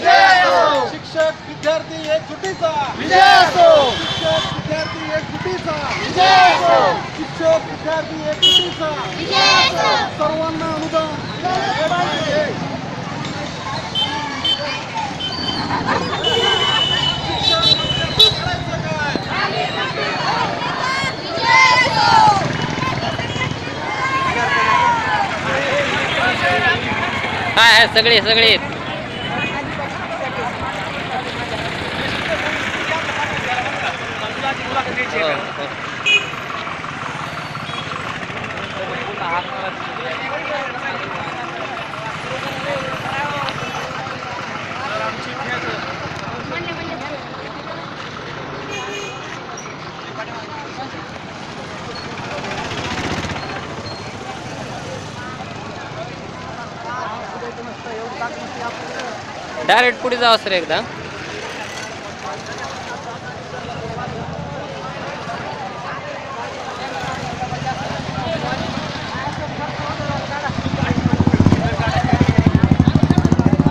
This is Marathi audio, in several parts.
शिक्षक विद्यार्थी एकजुटीचा विजय असो शिक्षक विद्यार्थी एकजुटीचा विजय असो शिक्षक विद्यार्थी एकजुटीचा विजय असो सर्वांना अनुदान. काय आहे सगळे सगळे. डायरेक्ट पुढे जावं सर एकदा शिक्षण मंत्र्याचा शिक्षण मंत्र्याचा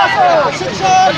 প্রশিক্ষণ